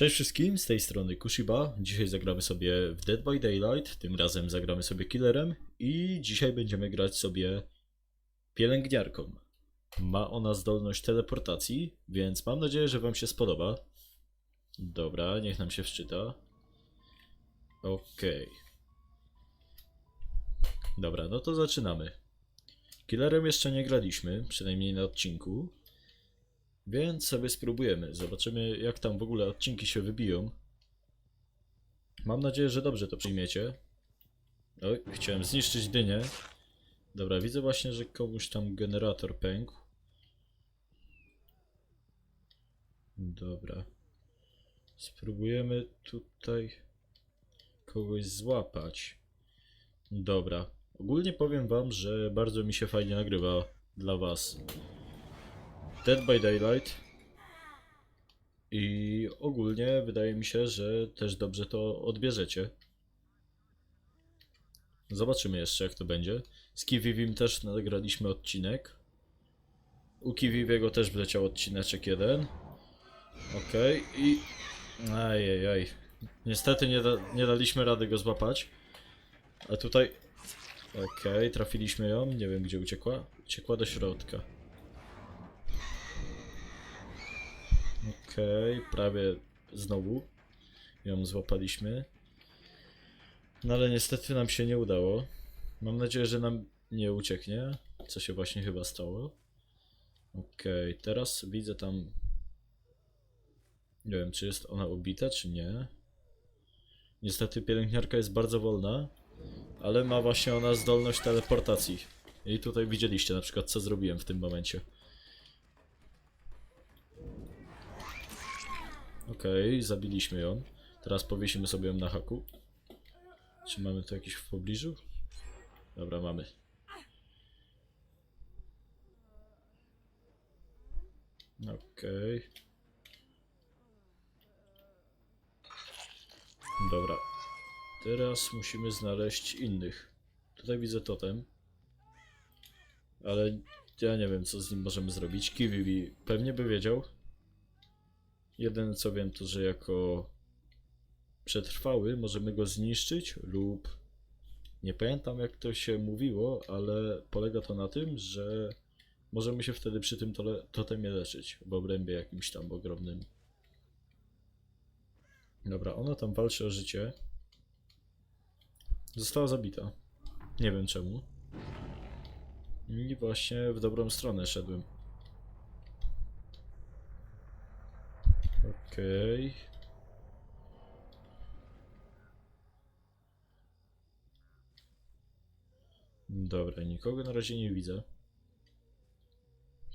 Cześć wszystkim, z tej strony Kushiba. Dzisiaj zagramy sobie w Dead by Daylight, tym razem zagramy sobie killerem i dzisiaj będziemy grać sobie pielęgniarką. Ma ona zdolność teleportacji, więc mam nadzieję, że wam się spodoba. Dobra, niech nam się wczyta. Okej. Dobra, no to zaczynamy. Killerem jeszcze nie graliśmy, przynajmniej na odcinku. Więc sobie spróbujemy. Zobaczymy, jak tam w ogóle odcinki się wybiją. Mam nadzieję, że dobrze to przyjmiecie. Oj, chciałem zniszczyć dynię. Dobra, widzę właśnie, że komuś tam generator pękł. Dobra. Spróbujemy tutaj kogoś złapać. Dobra. Ogólnie powiem wam, że bardzo mi się fajnie nagrywa dla was. Dead by Daylight. I ogólnie wydaje mi się, że też dobrze to odbierzecie. Zobaczymy jeszcze jak to będzie. Z Kiwivim też nagraliśmy odcinek. U Kiwiwiego też wleciał odcineczek jeden. Okej i... Ajajaj. Niestety nie, da, nie daliśmy rady go złapać. A tutaj... Okej, trafiliśmy ją. Nie wiem gdzie uciekła. Uciekła do środka. Okej, prawie znowu ją złapaliśmy. No ale niestety nam się nie udało. Mam nadzieję, że nam nie ucieknie, co się właśnie chyba stało. Okej, teraz widzę tam... Nie wiem, czy jest ona ubita, czy nie. Niestety pielęgniarka jest bardzo wolna, ale ma właśnie ona zdolność teleportacji. I tutaj widzieliście na przykład, co zrobiłem w tym momencie. Okej, zabiliśmy ją. Teraz powiesimy sobie ją na haku. Czy mamy tu jakiś w pobliżu? Dobra, mamy. Okej. Dobra. Teraz musimy znaleźć innych. Tutaj widzę totem. Ale ja nie wiem, co z nim możemy zrobić. Kiwi pewnie by wiedział. Jedyne co wiem to, że jako przetrwały możemy go zniszczyć lub nie pamiętam jak to się mówiło, ale polega to na tym, że możemy się wtedy przy tym totemie leczyć w obrębie jakimś tam ogromnym. Dobra, ona tam walczy o życie. Została zabita. Nie wiem czemu. I właśnie w dobrą stronę szedłem. Okej. Dobra, nikogo na razie nie widzę.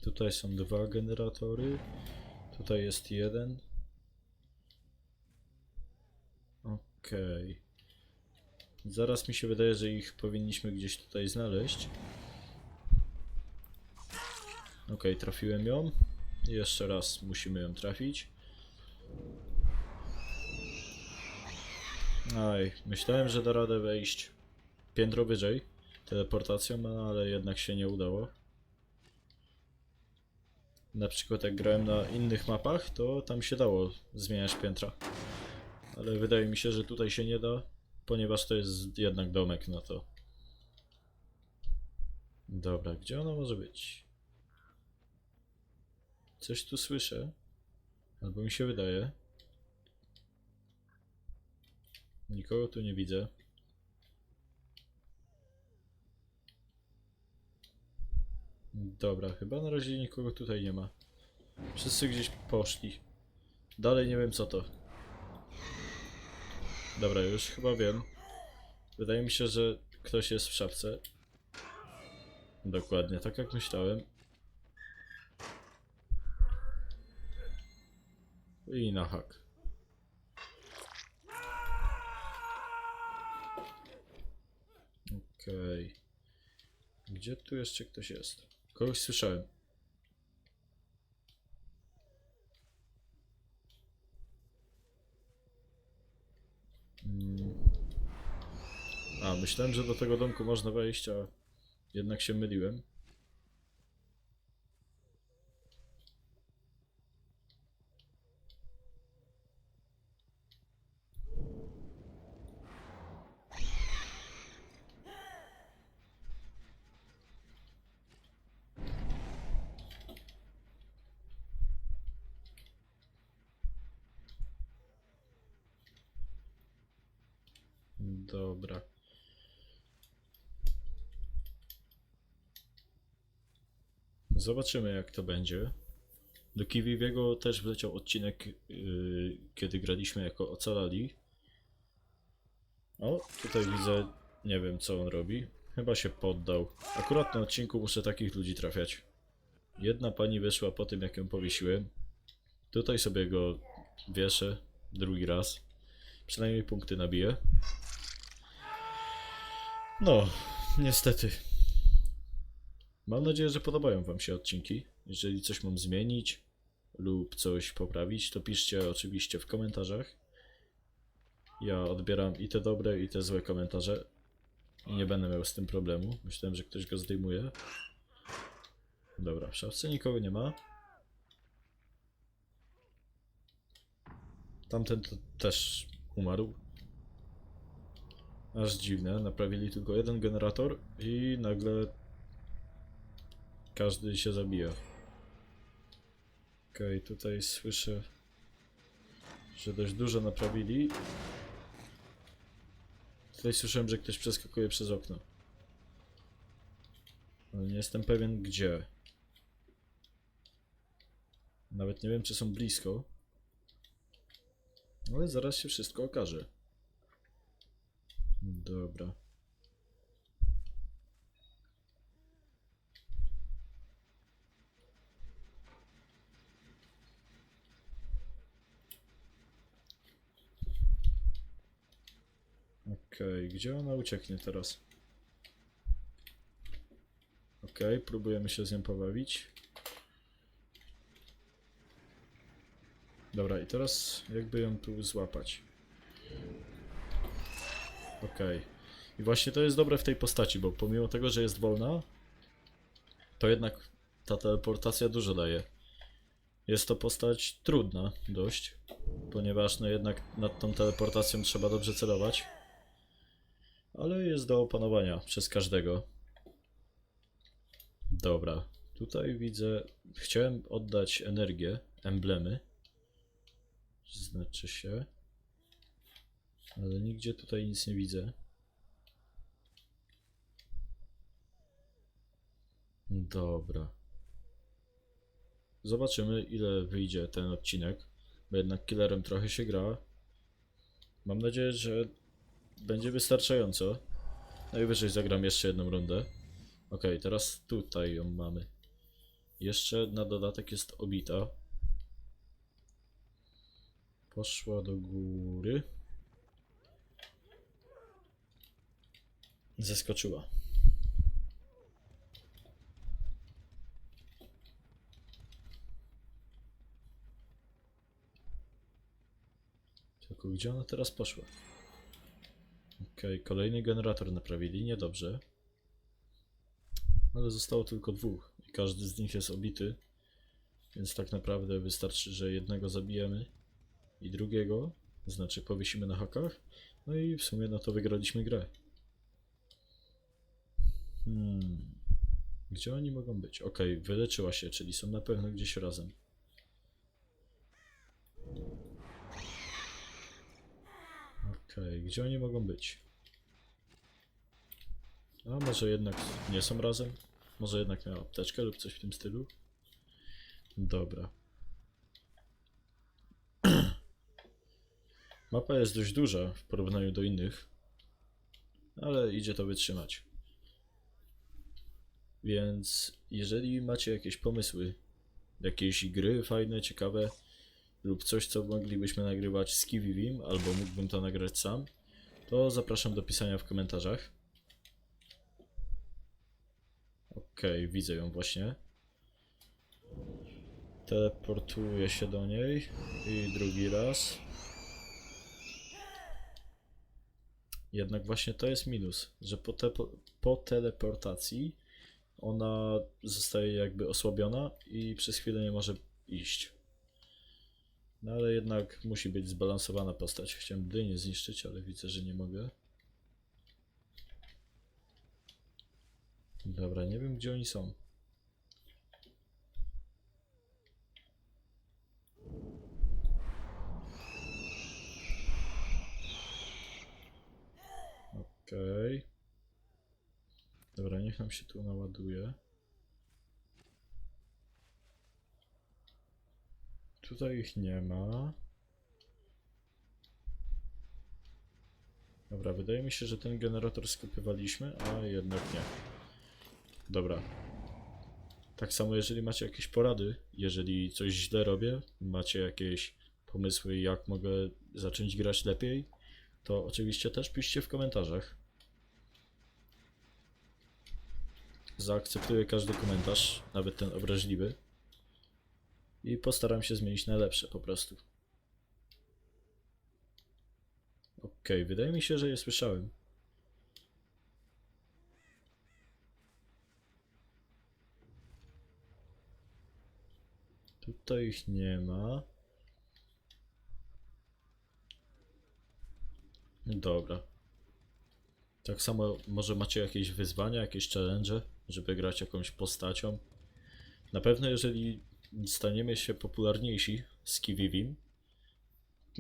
Tutaj są dwa generatory. Tutaj jest jeden. Okej. Zaraz mi się wydaje, że ich powinniśmy gdzieś tutaj znaleźć. Okej, trafiłem ją. Jeszcze raz musimy ją trafić. Aj, myślałem, że da radę wejść piętro wyżej teleportacją, no ale jednak się nie udało. Na przykład jak grałem na innych mapach, to tam się dało zmieniać piętra. Ale wydaje mi się, że tutaj się nie da, ponieważ to jest jednak domek na to. Dobra, gdzie ona może być? Coś tu słyszę. Albo mi się wydaje. Nikogo tu nie widzę. Dobra, chyba na razie nikogo tutaj nie ma. Wszyscy gdzieś poszli. Dalej nie wiem co to. Dobra, już chyba wiem. Wydaje mi się, że ktoś jest w szafce. Dokładnie, tak jak myślałem. I na hak. Okej. Gdzie tu jeszcze ktoś jest? Kogoś słyszałem. Mm. A, myślałem, że do tego domku można wejść, a jednak się myliłem. Dobra. Zobaczymy jak to będzie. Do Kiwiwiego też wleciał odcinek, yy, kiedy graliśmy jako ocalali. O, tutaj widzę, nie wiem co on robi. Chyba się poddał. Akurat na odcinku muszę takich ludzi trafiać. Jedna pani wyszła po tym jak ją powiesiłem. Tutaj sobie go wieszę drugi raz. Przynajmniej punkty nabiję. No, niestety. Mam nadzieję, że podobają Wam się odcinki. Jeżeli coś mam zmienić lub coś poprawić, to piszcie oczywiście w komentarzach. Ja odbieram i te dobre, i te złe komentarze. I nie będę miał z tym problemu. Myślałem, że ktoś go zdejmuje. Dobra, w szafce nikogo nie ma. Tamten to też umarł. Aż dziwne, naprawili tylko jeden generator i nagle każdy się zabija. Okej, tutaj słyszę, że dość dużo naprawili. Tutaj słyszałem, że ktoś przeskakuje przez okno. Ale nie jestem pewien gdzie. Nawet nie wiem, czy są blisko. Ale zaraz się wszystko okaże. Dobra. Okej, gdzie ona ucieknie teraz? Okej, próbujemy się z nią pobawić. Dobra, i teraz jakby ją tu złapać. Okej. I właśnie to jest dobre w tej postaci, bo pomimo tego, że jest wolna, to jednak ta teleportacja dużo daje. Jest to postać trudna dość, ponieważ no jednak nad tą teleportacją trzeba dobrze celować. Ale jest do opanowania przez każdego. Dobra, tutaj widzę. Chciałem oddać energię, emblemy. Znaczy się. Ale nigdzie tutaj nic nie widzę. Dobra. Zobaczymy ile wyjdzie ten odcinek. Bo jednak killerem trochę się gra. Mam nadzieję, że będzie wystarczająco. Najwyżej zagram jeszcze jedną rundę. Ok, teraz tutaj ją mamy. Jeszcze na dodatek jest obita. Poszła do góry. Zeskoczyła. Tylko gdzie ona teraz poszła? Okej, kolejny generator naprawili, niedobrze. Ale zostało tylko dwóch i każdy z nich jest obity. Więc tak naprawdę wystarczy, że jednego zabijemy i drugiego, znaczy powiesimy na hakach. No i w sumie na to wygraliśmy grę. Hmm. Gdzie oni mogą być? Okej, wyleczyła się, czyli są na pewno gdzieś razem. Okej, gdzie oni mogą być? A może jednak nie są razem? Może jednak miała apteczkę lub coś w tym stylu? Dobra. Mapa jest dość duża w porównaniu do innych, ale idzie to wytrzymać. Więc jeżeli macie jakieś pomysły, jakieś gry fajne, ciekawe lub coś, co moglibyśmy nagrywać z Kivivim, albo mógłbym to nagrać sam, to zapraszam do pisania w komentarzach. Okej, widzę ją właśnie. Teleportuję się do niej i drugi raz. Jednak właśnie to jest minus, że po, te, po teleportacji ona zostaje jakby osłabiona i przez chwilę nie może iść. No ale jednak musi być zbalansowana postać. Chciałem dynię zniszczyć, ale widzę, że nie mogę. Dobra, nie wiem gdzie oni są. Okej. Dobra, niech nam się tu naładuje. Tutaj ich nie ma. Dobra, wydaje mi się, że ten generator skopywaliśmy, a jednak nie. Dobra. Tak samo, jeżeli macie jakieś porady, jeżeli coś źle robię, macie jakieś pomysły, jak mogę zacząć grać lepiej, to oczywiście też piszcie w komentarzach. Zaakceptuję każdy komentarz, nawet ten obraźliwy. I postaram się zmienić na lepsze po prostu. Okej, wydaje mi się, że je słyszałem. Tutaj ich nie ma. Dobra. Tak samo może macie jakieś wyzwania, jakieś challenge, żeby grać jakąś postacią. Na pewno jeżeli staniemy się popularniejsi z Kivivim,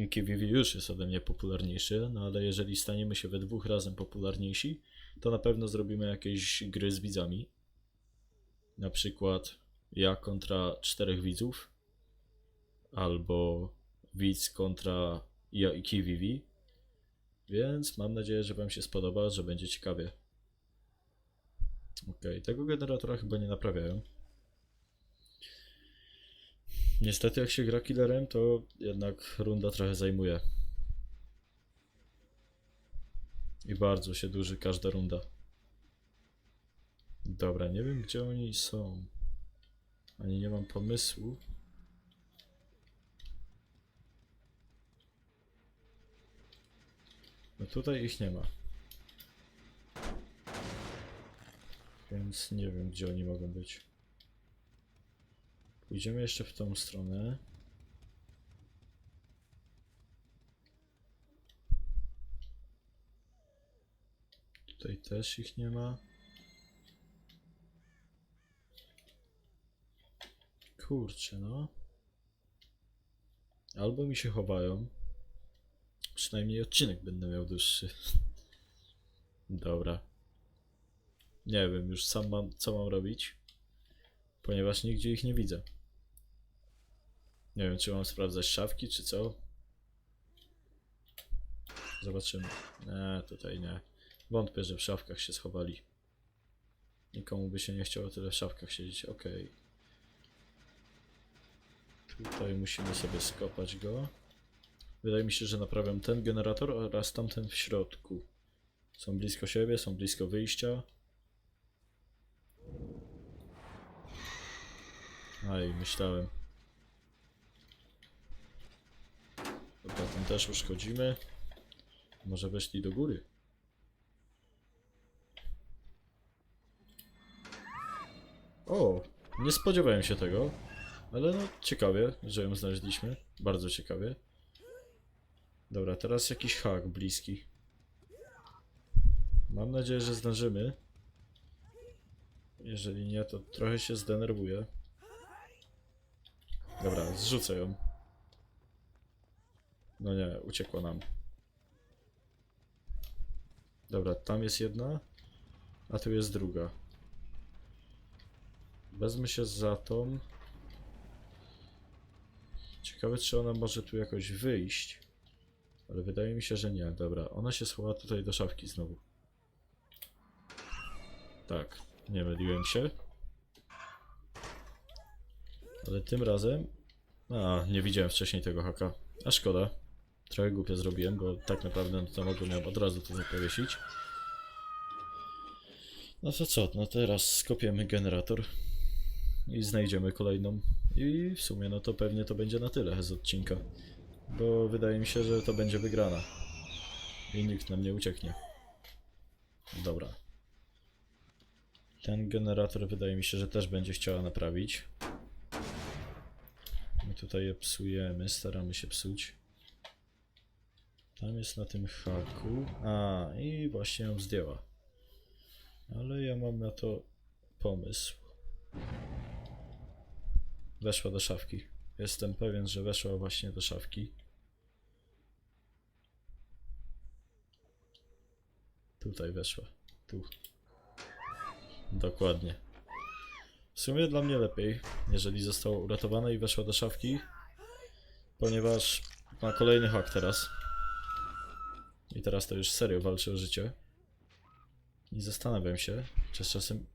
Kivivi już jest ode mnie popularniejszy, no ale jeżeli staniemy się we dwóch razem popularniejsi, to na pewno zrobimy jakieś gry z widzami. Na przykład ja kontra czterech widzów, albo widz kontra ja i Kivivi. Więc mam nadzieję, że Wam się spodoba, że będzie ciekawie. Okej, tego generatora chyba nie naprawiają. Niestety, jak się gra killerem, to jednak runda trochę zajmuje. I bardzo się dłuży każda runda. Dobra, nie wiem gdzie oni są. Ani nie mam pomysłu. No tutaj ich nie ma. Więc nie wiem gdzie oni mogą być. Pójdziemy jeszcze w tą stronę. Tutaj też ich nie ma. Kurczę, no. Albo mi się chowają. Przynajmniej odcinek będę miał dłuższy. Dobra. Nie wiem, już sam mam, co mam robić. Ponieważ nigdzie ich nie widzę. Nie wiem, czy mam sprawdzać szafki, czy co. Zobaczymy. Nie, tutaj nie. Wątpię, że w szafkach się schowali. Nikomu by się nie chciało tyle w szafkach siedzieć. Okej. Tutaj musimy sobie skopać go. Wydaje mi się, że naprawiam ten generator oraz tamten w środku. Są blisko siebie, są blisko wyjścia. Aj, myślałem. Dobra, ten też uszkodzimy. Może weszli do góry. O, nie spodziewałem się tego. Ale no, ciekawie, że ją znaleźliśmy. Bardzo ciekawie. Dobra, teraz jakiś hak bliski. Mam nadzieję, że zdążymy. Jeżeli nie, to trochę się zdenerwuję. Dobra, zrzucę ją. No nie, uciekła nam. Dobra, tam jest jedna, a tu jest druga. Wezmę się za tą. Ciekawe, czy ona może tu jakoś wyjść. Ale wydaje mi się, że nie. Dobra, ona się schowa tutaj do szafki znowu. Tak, nie myliłem się. Ale tym razem... A, nie widziałem wcześniej tego haka. A szkoda. Trochę głupio zrobiłem, bo tak naprawdę to mogłem od razu to powiesić. No to co, no teraz skopiemy generator i znajdziemy kolejną. I w sumie no to pewnie to będzie na tyle z odcinka. Bo wydaje mi się, że to będzie wygrana. I nikt nam nie ucieknie. Dobra. Ten generator wydaje mi się, że też będzie chciała naprawić. My tutaj je psujemy, staramy się psuć. Tam jest na tym haku. A, i właśnie ją zdjęła. Ale ja mam na to pomysł. Weszła do szafki. Jestem pewien, że weszła właśnie do szafki. Tutaj weszła. Tu. Dokładnie. W sumie dla mnie lepiej, jeżeli została uratowana i weszła do szafki, ponieważ ma kolejny hak teraz. I teraz to już serio walczy o życie. I zastanawiam się, czy z czasem...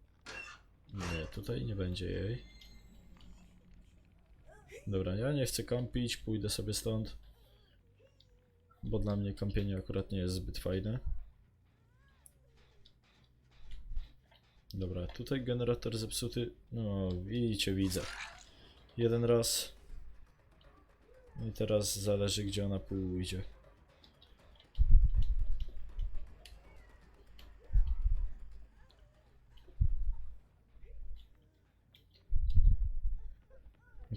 Nie, tutaj nie będzie jej. Dobra, ja nie chcę kampić, pójdę sobie stąd. Bo dla mnie kampienie akurat nie jest zbyt fajne. Dobra, tutaj generator zepsuty. No, widzicie, widzę. Jeden raz. I teraz zależy, gdzie ona pójdzie.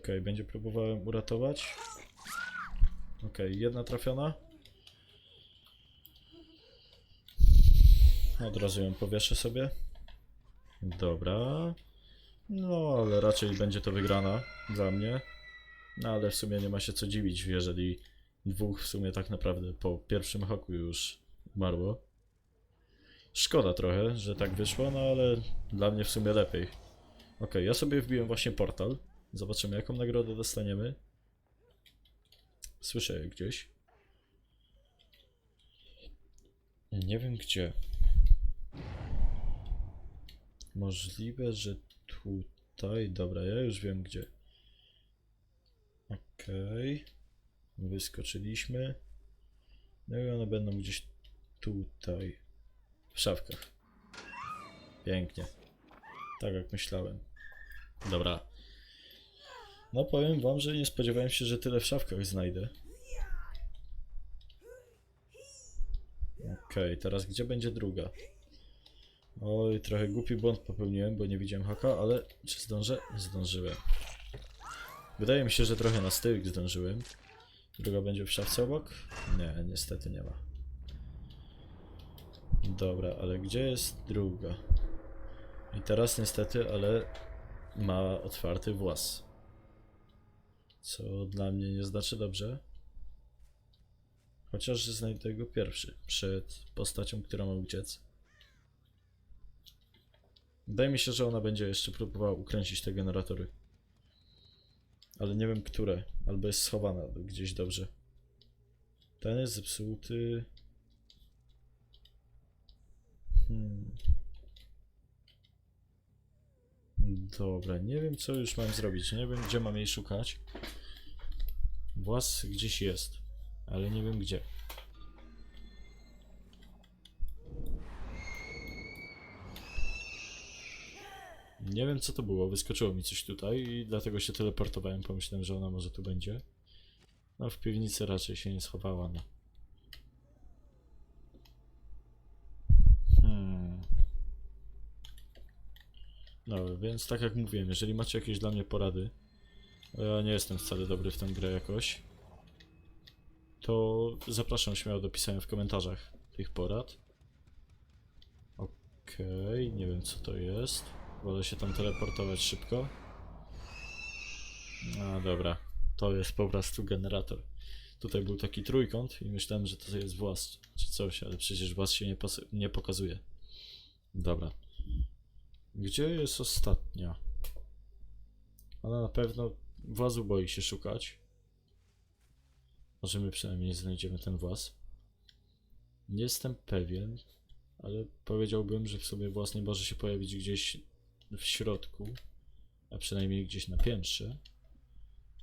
Okej, będzie próbowałem uratować. Okej, jedna trafiona. Od razu ją powieszę sobie. Dobra. No, ale raczej będzie to wygrana dla mnie. No, ale w sumie nie ma się co dziwić, jeżeli dwóch w sumie tak naprawdę po pierwszym haku już umarło. Szkoda trochę, że tak wyszło, no ale dla mnie w sumie lepiej. Okej, ja sobie wbiłem właśnie portal. Zobaczymy, jaką nagrodę dostaniemy. Słyszę gdzieś. Nie wiem gdzie. Możliwe, że tutaj. Dobra, ja już wiem gdzie. Okej. Wyskoczyliśmy. No i one będą gdzieś tutaj. W szafkach. Pięknie. Tak jak myślałem. Dobra. No powiem wam, że nie spodziewałem się, że tyle w szafkach znajdę. Okej, teraz gdzie będzie druga? Oj, trochę głupi błąd popełniłem, bo nie widziałem haka, ale czy zdążę? Zdążyłem. Wydaje mi się, że trochę na styk zdążyłem. Druga będzie w szafce obok? Nie, niestety nie ma. Dobra, ale gdzie jest druga? I teraz niestety, ale ma otwarty włas. Co dla mnie nie znaczy dobrze. Chociaż znajdę go pierwszy, przed postacią, która ma uciec. Wydaje mi się, że ona będzie jeszcze próbowała ukręcić te generatory. Ale nie wiem które, albo jest schowana gdzieś dobrze. Ten jest zepsuty. Hmm. Dobra, nie wiem co już mam zrobić, nie wiem gdzie mam jej szukać. Włas gdzieś jest, ale nie wiem gdzie. Nie wiem co to było, wyskoczyło mi coś tutaj i dlatego się teleportowałem, pomyślałem, że ona może tu będzie. No w piwnicy raczej się nie schowała, no. Hmm. No, więc tak jak mówiłem, jeżeli macie jakieś dla mnie porady, ja nie jestem wcale dobry w tę grę jakoś, to zapraszam śmiało do pisania w komentarzach tych porad. Okej, nie wiem co to jest. Wolę się tam teleportować szybko. A dobra, to jest po prostu generator. Tutaj był taki trójkąt i myślałem, że to jest włas czy coś, ale przecież włas się nie, nie pokazuje. Dobra. Gdzie jest ostatnia? Ona na pewno włazu boi się szukać. Może my przynajmniej znajdziemy ten włas. Nie jestem pewien, ale powiedziałbym, że w sobie włas nie może się pojawić gdzieś w środku, a przynajmniej gdzieś na piętrze.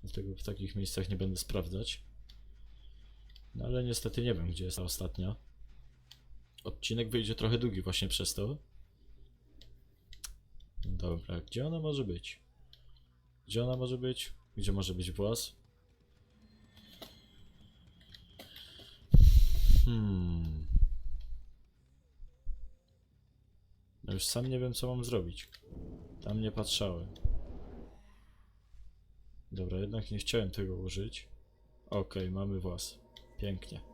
Dlatego w takich miejscach nie będę sprawdzać. No ale niestety nie wiem, gdzie jest ta ostatnia. Odcinek wyjdzie trochę długi właśnie przez to. Dobra, gdzie ona może być? Gdzie ona może być? Gdzie może być włas? Hmm. No już sam nie wiem, co mam zrobić. Tam nie patrzałem. Dobra, jednak nie chciałem tego użyć. Okej, mamy włas. Pięknie.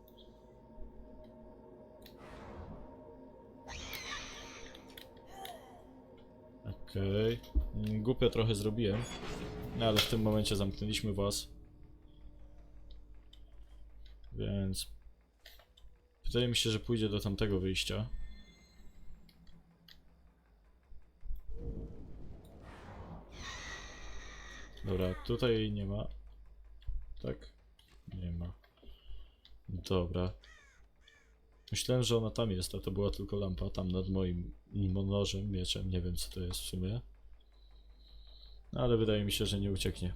Okej. Okay. Głupio trochę zrobiłem. No ale w tym momencie zamknęliśmy was. Więc... Wydaje mi się, że pójdzie do tamtego wyjścia. Dobra, tutaj nie ma. Tak? Nie ma. Dobra. Myślałem, że ona tam jest, a to była tylko lampa tam nad moim nożem, mieczem. Nie wiem co to jest w sumie. No, ale wydaje mi się, że nie ucieknie.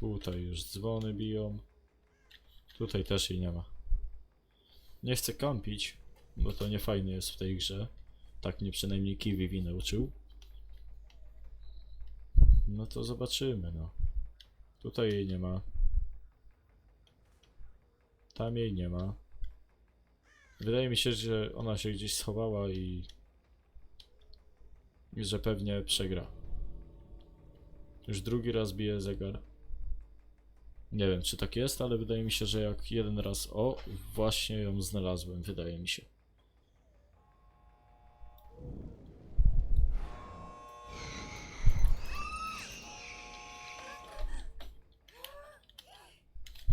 Tutaj już dzwony biją. Tutaj też jej nie ma. Nie chcę kampić, bo to nie fajne jest w tej grze. Tak mnie przynajmniej Kiwi nauczył. No to zobaczymy, no. Tutaj jej nie ma. Tam jej nie ma. Wydaje mi się, że ona się gdzieś schowała i... i że pewnie przegra. Już drugi raz bije zegar. Nie wiem, czy tak jest, ale wydaje mi się, że jak jeden raz... O, właśnie ją znalazłem, wydaje mi się.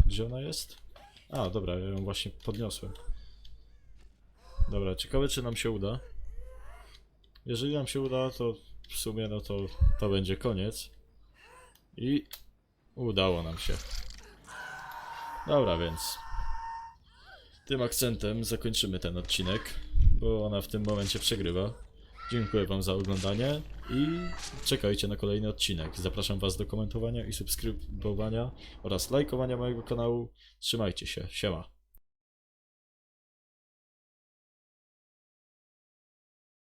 Gdzie ona jest? A, dobra, ja ją właśnie podniosłem. Dobra, ciekawe czy nam się uda. Jeżeli nam się uda, to w sumie no to to będzie koniec. I udało nam się. Dobra, więc tym akcentem zakończymy ten odcinek, bo ona w tym momencie przegrywa. Dziękuję Wam za oglądanie i czekajcie na kolejny odcinek. Zapraszam Was do komentowania i subskrybowania oraz lajkowania mojego kanału. Trzymajcie się, siema.